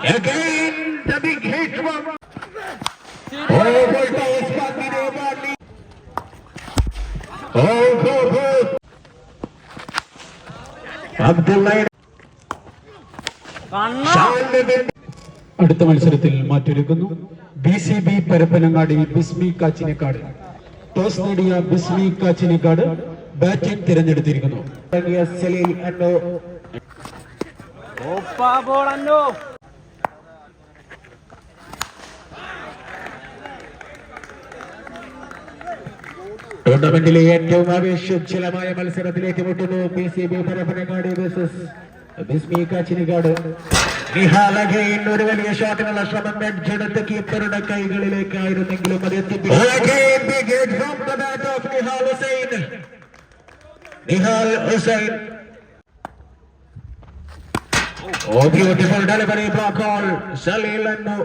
Again, the big hit from. Oh, good toss by Vino Barney. Oh, go, go. Abdullah. അടുത്ത മത്സരത്തിൽ മാറ്റൊരുക്കുന്നു B C B Parappanangadi Bismi Kachinikkad toss നേടിയ Bismi കാച്ചിനെക്കാട് batting തിരഞ്ഞെടുത്തിരിക്കുന്നു ടൂർണമെന്റിലെ ഏറ്റവും ആവേശജലമായ മത്സരത്തിലേക്ക് മുട്ടുന്നു P C B Parappanangadi versus Bismi Kachinikkad Nihal again ഒരു വലിയ ഷോട്ടിനുള്ള ശ്രമം എടുത്ത് കീപ്പറുടെ കൈകളിലേക്കായിരുന്നെങ്കിലും അത് എത്തിപ്പെട്ടു Nihal Hussain Oh, beautiful delivery block call. Salil Annu.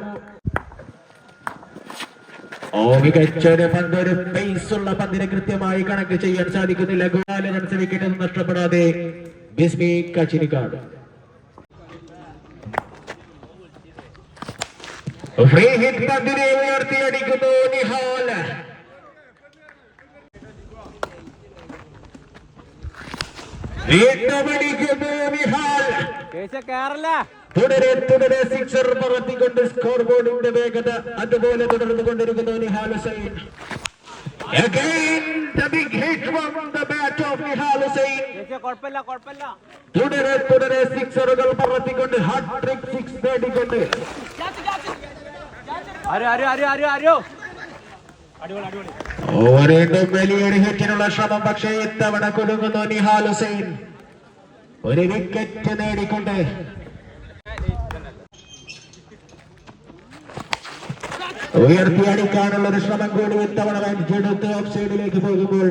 ഓ മികച്ചൊരു പന്ത് ഒരു പേസ് ഉള്ള പന്തിനെ കൃത്യമായി കണക്ക് ചെയ്യാൻ സാധിക്കുന്നില്ല. ഗോപാല റൺസ് വിക്കറ്റ് നഷ്ടപ്പെടാതെ ബിസ്മി കച്ചിനിക്കാട്. ഫ്രീ ഹിറ്റ് പന്തിനെ ഉയർത്തിയടിക്കുന്നു നിഹാൽ. വീണ്ടും അടിക്കുന്നു തുടരെ തുടരെ സിക്സർ പറത്തിക്കൊണ്ട് സ്കോർ ബോർഡിന്റെ വേഗത അതുപോലെ തുടർന്നു കൊണ്ടിരിക്കുന്നു Nihal Hussain. Again, the big hit from the bat of Nihal Hussain. കുഴപ്പമില്ല കുഴപ്പമില്ല. തുടരെ തുടരെ സിക്സറുകൾ പറത്തിക്കൊണ്ട് ഹാട്രിക് സിക്സ് നേടിക്കൊണ്ട്. ഓരോ വലിയൊരു ഹിറ്റിനുള്ള ശ്രമം പക്ഷേ ഇത്തവണ കൊടുക്കുന്നു നിഹാൽ ഹുസൈൻ. ഒരു വിക്കറ്റ് നേടിക്കൊണ്ട്. ഉയർത്തിയടിക്കാനുള്ള ഒരു ശ്രമം കൂടി ഇത്തവണ എടുത്ത് ഓഫ് സൈഡിലേക്ക് പോകുമ്പോൾ.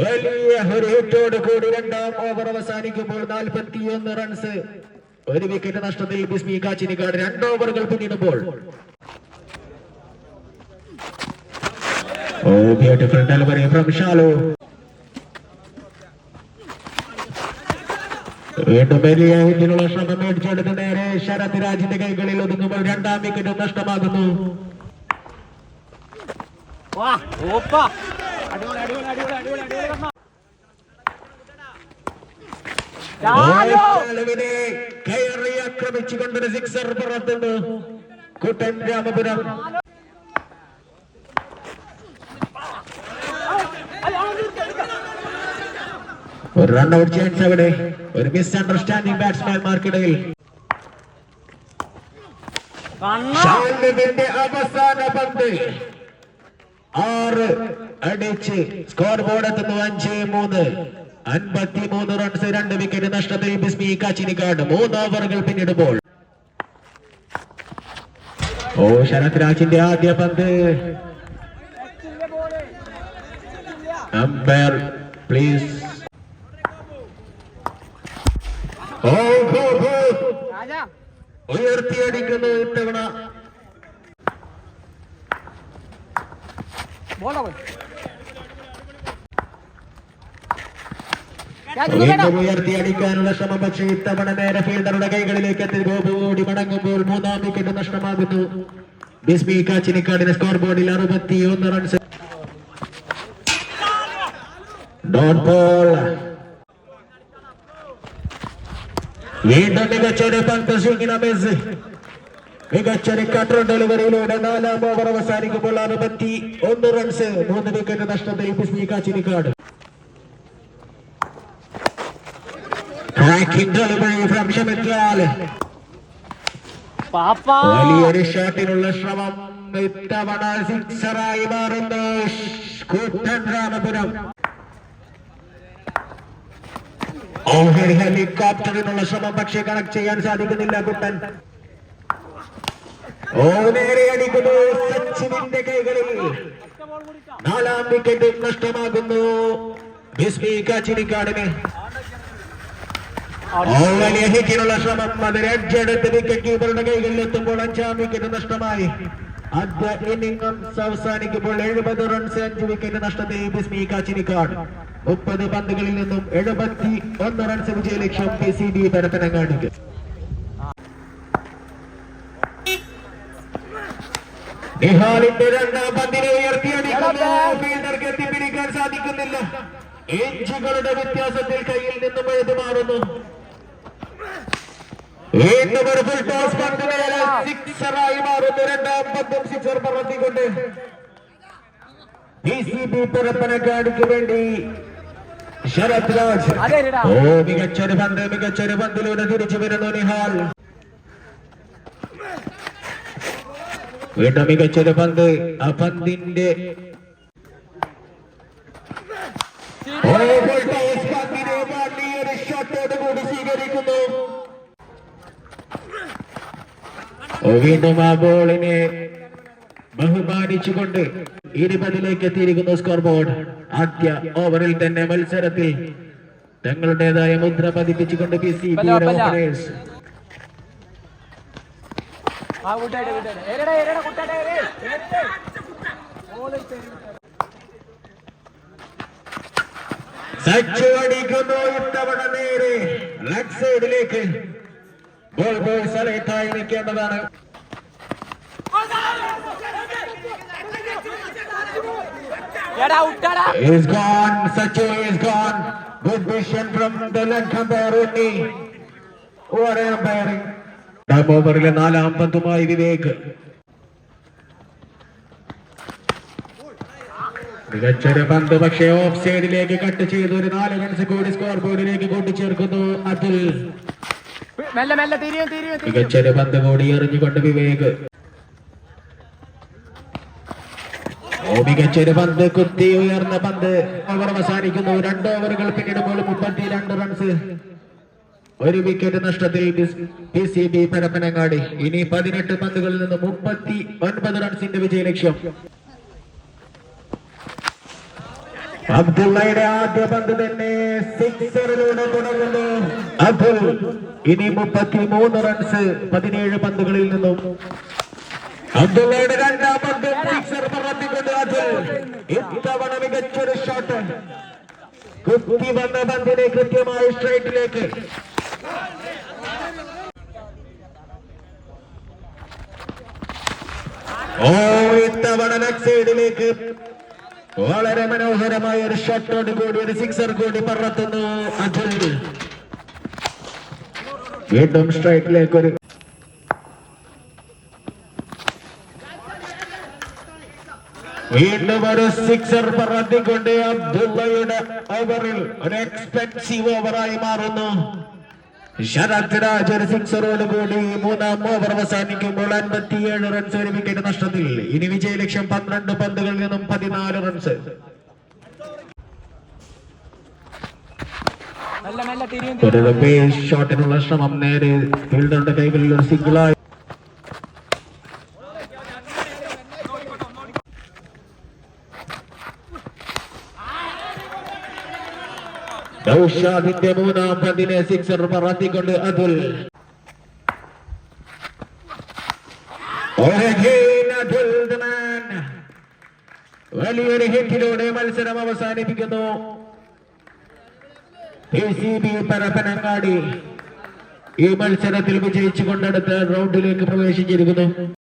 വലിയ ഒരു കൂടി രണ്ടാം ഓവർ അവസാനിക്കുമ്പോൾ നാൽപ്പത്തിയൊന്ന് റൺസ് ഒരു വിക്കറ്റ് നഷ്ടത്തിൽ ബിസ്മി കാച്ചിനിക്കാട് രണ്ട് ഓവറുകൾ പിന്നിടുമ്പോൾ. Oh beautiful delivery from Shalu വീണ്ടും വലിയ ഹിറ്റിനുള്ള ശ്രമം മേടിച്ചെടുത്ത് നേരെ ശരത് രാജിന്റെ കൈകളിൽ ഒതുങ്ങുമ്പോൾ രണ്ടാം വിക്കറ്റ് നഷ്ടമാകുന്നു കയറി ആക്രമിച്ചുകൊണ്ടൊരു സിക്സർ പുറത്തുണ്ട് കുട്ടൻ രാമപുരം ഒരു റൺ ഔട്ട് ചാൻസ് അവിടെ. ഒരു മിസ് അണ്ടർസ്റ്റാൻഡിംഗ് ബാറ്റ്സ്മാൻമാർക്കിടയിൽ അവസാന പന്ത്. ആറ് അടിച്ച് സ്കോർ ബോർഡ് എത്തുന്നു. അഞ്ച് മൂന്ന്. അൻപത്തി മൂന്ന് റൺസ് രണ്ട് വിക്കറ്റ് നഷ്ടത്തിൽ ബിസ്മി കാച്ചിനിക്കാട്. മൂന്ന് ഓവറുകൾ പിന്നിടുമ്പോൾ. ഓ ശരത് രാജിന്റെ ആദ്യ പന്ത്. അമ്പയർ പ്ലീസ് ഓ ഹോ ഹോ രാജാ ഉയർത്തിയടിക്കുന്നു ഇത്തവണ. ബോളാ പോയി. വീണ്ടും. ഉയർത്തി അടിക്കാനുള്ള ശ്രമം പക്ഷേ ഇത്തവണ നേരെ ഫീൽഡറുടെ കൈകളിലേക്ക് എത്തി. ഓടി മടങ്ങുമ്പോൾ മൂന്നാം വിക്കറ്റ് നഷ്ടമാകുന്നു. ബിസ്മി കാച്ചിനിക്കാടിന് സ്കോർ ബോർഡിൽ അറുപത്തി ഒന്ന് റൺസ് ഡോട്ട് ബോൾ വീണ്ടും മികച്ചൊരു പന്ത് സ്വിംഗിന മിസ് മികച്ചൊരു കട്ടർ ഡെലിവറിയിലൂടെ നാലാം ഓവർ അവസാനിക്കുമ്പോൾ അറുപത്തി ഒന്ന് റൺസ് മൂന്ന് വിക്കറ്റ് നഷ്ടത്തിൽ Lal. പാപ്പാ. വലിയൊരു ഷോട്ടിനുള്ള ശ്രമം. ഇത്തവണ സിക്സറായി മാറുന്നു. കൂട്ടൻ രാമപുരം. ഓഹരി ഹെലികോപ്റ്ററിനുള്ള ശ്രമം പക്ഷേ കണക്ട് ചെയ്യാൻ സാധിക്കുന്നില്ല കുട്ടൻ. ഓ നേരെ അടിക്കുന്നു സച്ചിനിന്റെ കൈകളിൽ. നാലാം വിക്കറ്റ് നഷ്ടമാകുന്നു. ബിസ്മി കാച്ചിനിക്കാടിന് ഓ വലിയ ഹിറ്റിനുള്ള ശ്രമം. അത് രക്ഷയെടുത്ത് വിക്കറ്റ് കീപ്പറുടെ കൈകളിൽ എത്തുമ്പോൾ അഞ്ചാം വിക്കറ്റ് നഷ്ടമായി. ആദ്യ ഇന്നിംഗ്സ് അവസാനിക്കുമ്പോൾ എഴുപത് റൺസ് അഞ്ച് വിക്കറ്റ് നഷ്ടത്തെ ബിസ്മി കാച്ചിനിക്കാട്. മുപ്പത് പന്തുകളിൽ നിന്നും എഴുപത്തി ഒന്ന് റൺസ് വിജയ ലക്ഷ്യം കെ സി ബി പരപ്പനങ്ങാടിക്ക്. നിഹാലിന്റെ രണ്ടാം പന്തിനെ ഉയർത്തിയടിക്കുന്നു. ഫീൽഡർക്ക് എത്തിപ്പിടിക്കാൻ സാധിക്കുന്നില്ല. ഇഞ്ചുകളുടെ വ്യത്യാസത്തിൽ കയ്യിൽ നിന്നും എഴുതി മാറുന്നു വീണ്ടും ഒരു ഫുൾ ടോസ് പന്ത് നേരെ മാറുന്ന. രണ്ടാം പന്തും സിക്സർ പറത്തിക്കൊണ്ട്. ഡി സി ബി പുറപ്പനക്കാടിക്ക് വേണ്ടി ശരത് രാജ്. ഓ മികച്ചൊരു പന്ത് മികച്ചൊരു പന്തിലൂടെ തിരിച്ചു വരുന്നു നിഹാൽ. വീണ്ടും മികച്ചൊരു പന്ത് ആ പന്തിന്റെ ഓ വീണ്ടും ആ ബോളിനെ ബഹുമാനിച്ചുകൊണ്ട് ഇരുപതിലേക്ക് എത്തിയിരിക്കുന്നു സ്കോർ ബോർഡ് ആദ്യ ഓവറിൽ തന്നെ മത്സരത്തിൽ തങ്ങളുടേതായ മുദ്ര പതിപ്പിച്ചുകൊണ്ട് പി സി ബി സച്ചു അടിക്കുന്നു ഇത്തവണ നേരെ. ലെഗ് സൈഡിലേക്ക് ബോൾ ബോൾ സെലക്ടായി നിൽക്കേണ്ടതാണ് is gone. Sacho is gone. Good vision from the left umpire only. What umpiring. രണ്ടാം ഓവറിലെ നാലാം പന്തുമായി വിവേക് മികച്ചൊരു പന്ത് പക്ഷേ ഓഫ് സൈഡിലേക്ക് കട്ട് ചെയ്ത് ഒരു നാല് റൺസ് കൂടി സ്കോർ ബോർഡിലേക്ക് കൂട്ടിച്ചേർക്കുന്നു അതുൽ മികച്ചൊരു പന്ത് കൂടി എറിഞ്ഞുകൊണ്ട് വിവേക്. മികച്ചൊരു പന്ത് കുത്തി ഉയർന്ന പന്ത്. ഓവർ അവസാനിക്കുന്നു. രണ്ട് ഓവറുകൾ പിന്നിടുമ്പോൾ മുപ്പത്തിരണ്ട് റൺസ് ഒരു വിക്കറ്റ് നഷ്ടത്തിൽ പി സി ബി പരപ്പനങ്ങാടി. ഇനി പതിനെട്ട് പന്തുകളിൽ നിന്ന് മുപ്പത്തി ഒൻപത് റൺസിന്റെ വിജയലക്ഷ്യം. അബ്ദുള്ളയുടെ ആദ്യ പന്ത് തന്നെ സിക്സറിലൂടെ തുടങ്ങുന്നു. അബ്ദുൾ ഇനി മുപ്പത്തി മൂന്ന് റൺസ് പതിനേഴ് പന്തുകളിൽ നിന്നും. അബ്ദുള്ളയുടെ രണ്ടാം പന്ത് സിക്സർ പറത്തിക്കൊണ്ട് അതുൽ ഇത്തവണ മികച്ചൊരു ഷോട്ട് കുത്തി വന്ന പന്തിനെ കൃത്യമായ സ്ട്രൈറ്റിലേക്ക് ഓ ഇത്തവണ ലെഗ് സൈഡിലേക്ക് വളരെ മനോഹരമായ ഒരു ഷോട്ടോട് കൂടി ഒരു സിക്സർ കൂടി പറത്തുന്നു വീണ്ടും സ്ട്രൈറ്റിലേക്ക് ഒരു വീണ്ടും ഒരു സിക്സർ പറത്തിക്കൊണ്ട് അബ്ദുള്ളയുടെ ഓവറിൽ ഒരു എക്സ്പെൻസീവ് ഓവറായി മാറുന്നു. ശരത് രാജ് ഒരു സിക്സറോട് കൂടി മൂന്നാം ഓവർ അവസാനിക്കുമ്പോൾ അൻപത്തിയേഴ് റൺസ് ഒരു വിക്കറ്റ് നഷ്ടത്തിൽ. ഇനി വിജയലക്ഷ്യം പന്ത്രണ്ട് പന്തുകളിൽ നിന്നും പതിനാല് റൺസ് ഒരു ഷോട്ടിനുള്ള ശ്രമം നേരെ ഫീൽഡറുടെ കൈകളിൽ ഒരു സിംഗിളായി നൗഷാദിന്റെ മൂന്നാം പന്തിനെ സിക്സർ പറത്തിക്കൊണ്ട് അതുൽ. വലിയൊരു ഹിറ്റിലൂടെ മത്സരം അവസാനിപ്പിക്കുന്നു. പരപ്പനങ്ങാടി ഈ മത്സരത്തിൽ വിജയിച്ചു വിജയിച്ചുകൊണ്ടടുത്ത റൗണ്ടിലേക്ക് പ്രവേശിച്ചിരിക്കുന്നു.